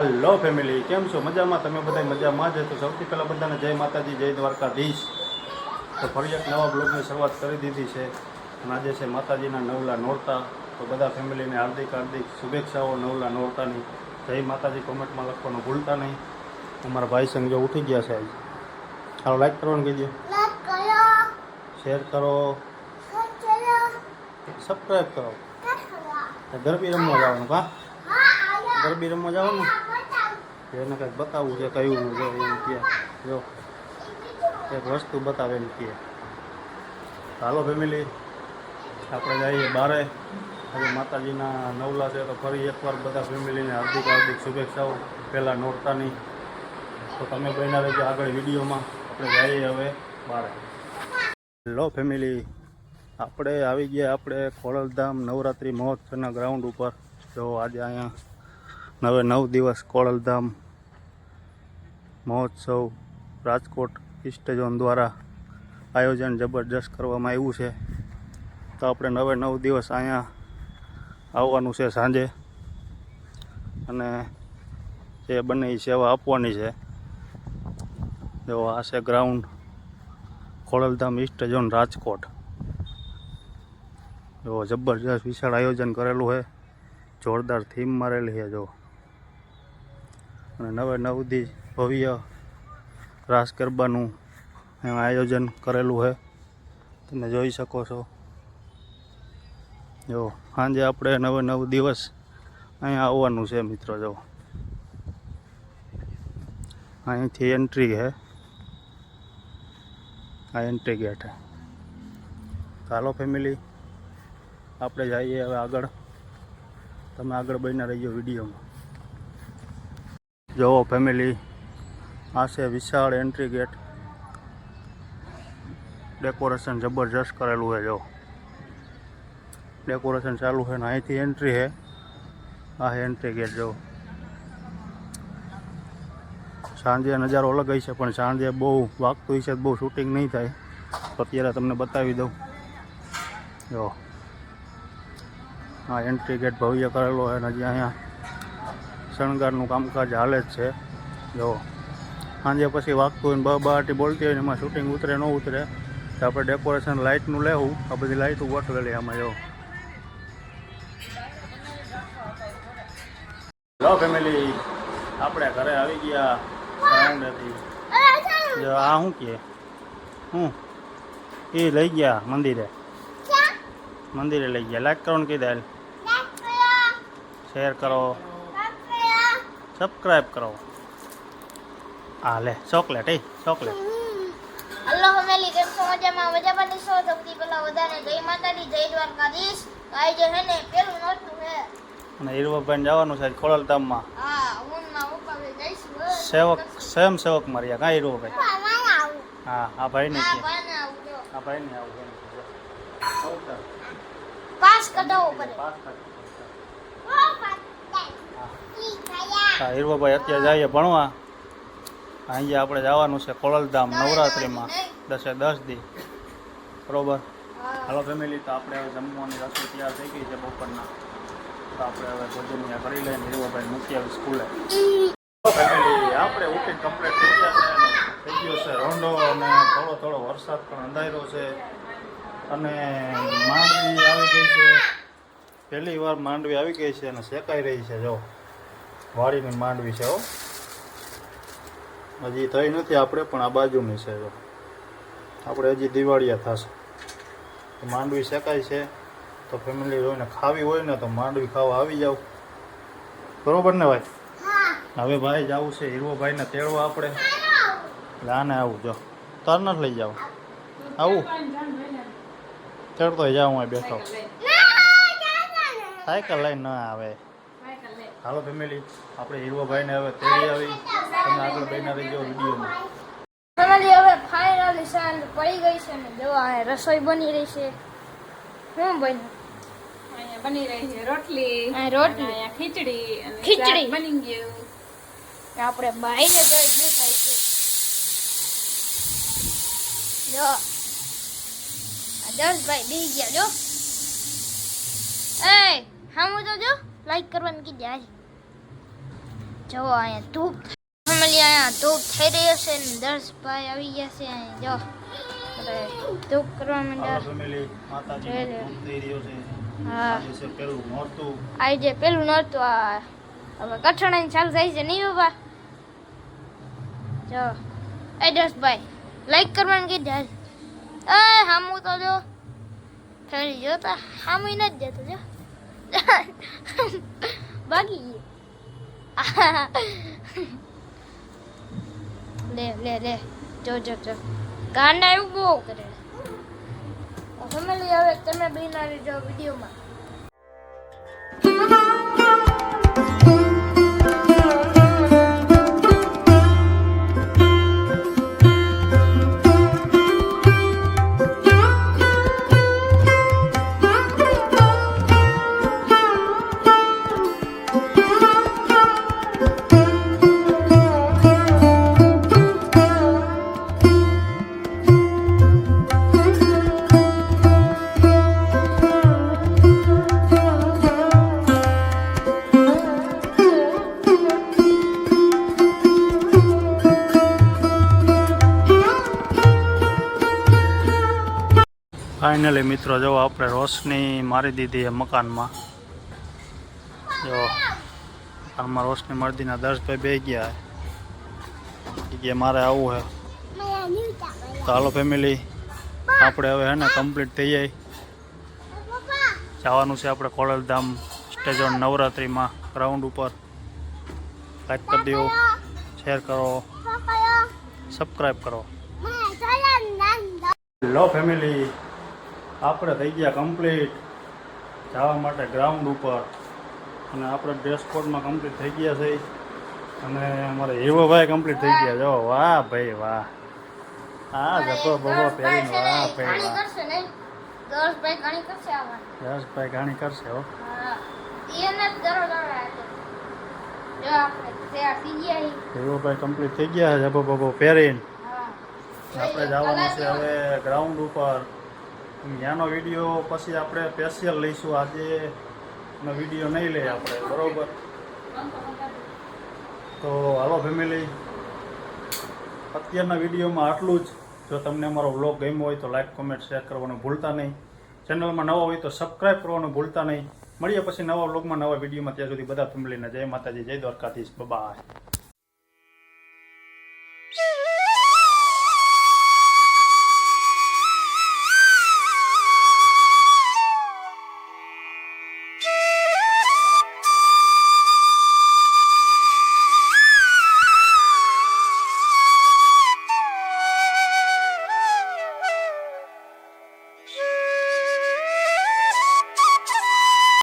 Hello family કેમ છો? મજામાં? તમે બધા મજામાં જ તો સૌથી પહેલાં બધાને જય માતાજી જય દ્વારકાધીશ. તો ફરી એક નવા બ્લોગની શરૂઆત કરી દીધી છે. અને આજે છે માતાજીના નવલા નોરતા. તો બધા ફેમિલીને હાર્દિક હાર્દિક શુભેચ્છાઓ નવલા નોરતાની. જય માતાજી કોમેન્ટમાં લખવાનું ભૂલતા નહીં. અમારા ભાઈ સંગ જો ઉઠી ગયા છે આજે. હાલો લાઈક કરવાનું કીધું શેર કરો. સબસ્ક્રાઈબ કરો. ગરબી રમવા જવાનું કા હા ગરબી રમવા જવાનું? એને કંઈક બતાવવું છે કયું છે, એમ કે જો, એક વસ્તુ બતાવે એમ કે હાલો ફેમિલી, આપણે જઈએ બારે. આજે માતાજીના નવલા છે, તો ફરી એકવાર બધા ફેમિલીને હાર્દિક હાર્દિક શુભેચ્છાઓ. પહેલાં નોરતાની તો તમે બન્યા રહેજો આગળ વિડીયોમાં. આપણે જઈએ હવે બારે. હેલો ફેમિલી, આપણે આવી ગયા આપણે ખોડલધામ નવરાત્રિ મહોત્સવના ગ્રાઉન્ડ ઉપર. જો આજે અહીંયા નવે નવ દિવસ કોળલધામ, મહોત્સવ, રાજકોટ ઈસ્ટ દ્વારા આયોજન જબરજસ્ત કરવામાં આવ્યું છે. તો આપણે નવે નવ દિવસ અહીંયા આવવાનું છે સાંજે. અને એ બંને સેવા આપવાની છે. જો આ છે ground Khodaldham east zone Rajkot. જો જબરજસ્ત વિશાળ આયોજન કરેલું છે. જોરદાર થીમ મારેલી છે, જો. અને નવે નવથી ભવ્ય રાસ ગરબાનું અહીંયા આયોજન કરેલું છે તમે જોઈ શકો છો. જો, સાંજે આપણે નવે નવ દિવસ અહીંયા આવવાનું છે મિત્રો, જો. અહીંથી એન્ટ્રી છે આ એન્ટ્રી ગેટ છે ચાલો ફેમિલી આપણે જઈએ હવે આગળ. તમે આગળ બનીને રહીજો વિડીયોમાં. જો ફેમિલી આ છે વિશાળ એન્ટ્રી ગેટ ડેકોરેશન જબરજસ્ત કરેલું છે જો ડેકોરેશન ચાલુ છે ને અહીંથી એન્ટ્રી છે. આ છે એન્ટ્રી ગેટ જો સાંજે નજારો અલગ હોય છે પણ સાંજે બહુ વાગતું હોય છે તો બહુ શૂટિંગ નહીં થાય. તો અત્યારે તમને બતાવી દઉં. જો આ એન્ટ્રી ગેટ ભવ્ય કરેલો છે અને હજી અહીંયા શણગારનું કામકાજ હાલે જ છે. જો સાંજે પછી વાગતું હોય ને બ બહાટી બોલતી હોય ને એમાં શૂટિંગ ઉતરે ન ઉતરે તો આપણે ડેકોરેશન લાઇટનું લેવું. આ બધી લાઇટ ગોઠવેલી આમાં જો. લો ફેમિલી આપણે ઘરે આવી ગયા. ગ્રાઉન્ડેથી જો આ શું કહે હું એ લઈ ગયા મંદિરે. મંદિરે લઈ ગયા. લાઈક કરવાનું કીધા શેર કરો. સબસ્ક્રાઈબ કરો. આ લે ચોકલેટ એ ચોકલેટ. હલો ફેમિલી કેમ છો મજામાં. મજામાં ની છો? સૌથી પહેલા વધારે જય માતાજી જય દ્વારકાધીશ. ગાય જે હે ને પેલું નોરતું હે. અને હીરવાભાઈને જવાનું છે ખોડલધામમાં. હા હું ના ઉપર જઈશું સેવક સ્વયં સેવક માર્યા કાં હીરવાભાઈ? મારા હા આ ભાઈને હા ભાઈ ભાઈને આવું. પાસ કઢાવો પડે. પાસ થાય. હા હીરવાભાઈ અત્યારે જઈએ ભણવા. અહીંયા આપણે જવાનું છે ખોડલધામ નવરાત્રિમાં. દસે દસ દી. બરોબર? હાલો ફેમિલી તો આપણે હવે જમવાની રસોઈ તૈયાર થઈ ગઈ છે બપોરના. તો આપણે હવે ભોજન કરી લઈને હીરવાભાઈ મૂકી આવી સ્કૂલે. ફેમિલી આપણે ઉઠી કમ્પ્લીટ થઈ ગયા છે થઈ ગયો છે રોંડો અને થોડો થોડો વરસાદ પણ અંધાર્યો છે. અને માંડવી આવી ગઈ છે. પહેલી વાર માંડવી આવી ગઈ છે અને શેકાઈ રહી છે જો. વાડીની માંડવી છે હો. હજી થઈ નથી આપણે પણ આ બાજુની છે જો. આપણે હજી દિવાળીયા થશે. માંડવી શેકાય છે તો ફેમિલી જોઈને ખાવી હોય ને તો માંડવી ખાવા આવી જાવ બરોબર ને ભાઈ? હવે ભાઈ જવું છે હીરો ભાઈને તેડવા આપણે. એટલે આને આવું જો. તાર નથી લઈ જાવ. આવું. તેડતો જાઉં બેઠો. સાયકલ લઈને ન આવે. હાલો ફેમિલી આપણે હીરો ભાઈને હવે તેડી આવી. તમે આગળ બહીને રહીજો વિડીયોમાં ફેમિલી હવે ફાઇનલી સાંજ પડી ગઈ છે ને જો આ રસોઈ બની રહી છે. હું બન્યું અહીંયા બની રહી છે રોટલી આ રોટલી. અહીંયા ખીચડી અને ખીચડી. બની ગયું. આપણે બાઈને જોઈ શું થાય છે. જો. આ દસભાઈ બી ગયા જો. એ હા તો જો. લાઈક કરવાનું કીધે આજ. જો અહીંયા ધૂપ ફેમિલી અહીંયા ધૂપ થઈ રહ્યો છે ને દર્શભાઈ આવી ગયા છે અહીંયા. જો ધૂપ કરવા માંડ્યા. હા. જે પેલું નહોતું આ હવે કઠણાઈ ચાલુ થાય છે નહીં બાબા? જો એ દર્શભાઈ લાઈક કરવાનું કીધું આજ. એ હામું તો જો ફેરી જોતા હામું નથી જતો જો. બાકી ગયું. લે લે લે જો જો જો ગાંડા એવું બહુ કરે. ફેમિલી હવે તમે બિનારી જો વિડીયોમાં. ફાઇનલી મિત્રો જો આપણે રોશની મારી દીધી એ મકાનમાં. જો મકાનમાં રોશની મરદીના દર્શભાઈ બે ગયા કે મારે આવવું હે તો હાલો ફેમિલી આપણે હવે હે ને કમ્પ્લીટ થઈ જાય. જવાનું છે આપણે ખોડલધામ સ્ટેજ ઓન નવરાત્રિમાં ગ્રાઉન્ડ ઉપર. લાઈક કરી દો શેર કરો સબસ્ક્રાઈબ કરો. લો ફેમિલી આપણે થઈ ગયા કમ્પ્લીટ જવા માટે ગ્રાઉન્ડ ઉપર. અને આપણે ડ્રેસ કોડમાં કમ્પ્લીટ થઈ ગયા છે. અને અમારે એવો ભાઈ કમ્પ્લીટ થઈ ગયા. જો વાહ ભાઈ વાહ. હા જતો બબો પહેરીને. વાહ ભાઈ વાહ. દર્શભાઈ ઘણી કરશે હો. એવો ભાઈ કમ્પ્લીટ થઈ ગયા છે જબો બબો પહેરીને આપણે જવાનું છે હવે ગ્રાઉન્ડ ઉપર. ત્યાંનો વીડિયો પછી આપણે સ્પેશિયલ લઈશું. આજે વીડિયો નહીં લઈએ આપણે, બરોબર? તો હાલો ફેમિલી અત્યારના વિડીયોમાં આટલું જ. જો તમને અમારો વ્લોગ ગમ્યો હોય તો લાઇક કોમેન્ટ શેર કરવાનું ભૂલતા નહીં. ચેનલમાં નવા હોય તો સબસ્ક્રાઈબ કરવાનું ભૂલતા નહીં. મળીએ પછી નવા વ્લોગમાં નવા વિડીયોમાં ત્યાં સુધી બધા ફેમિલીને જય માતાજી, જય દ્વારકાધીશ. બાય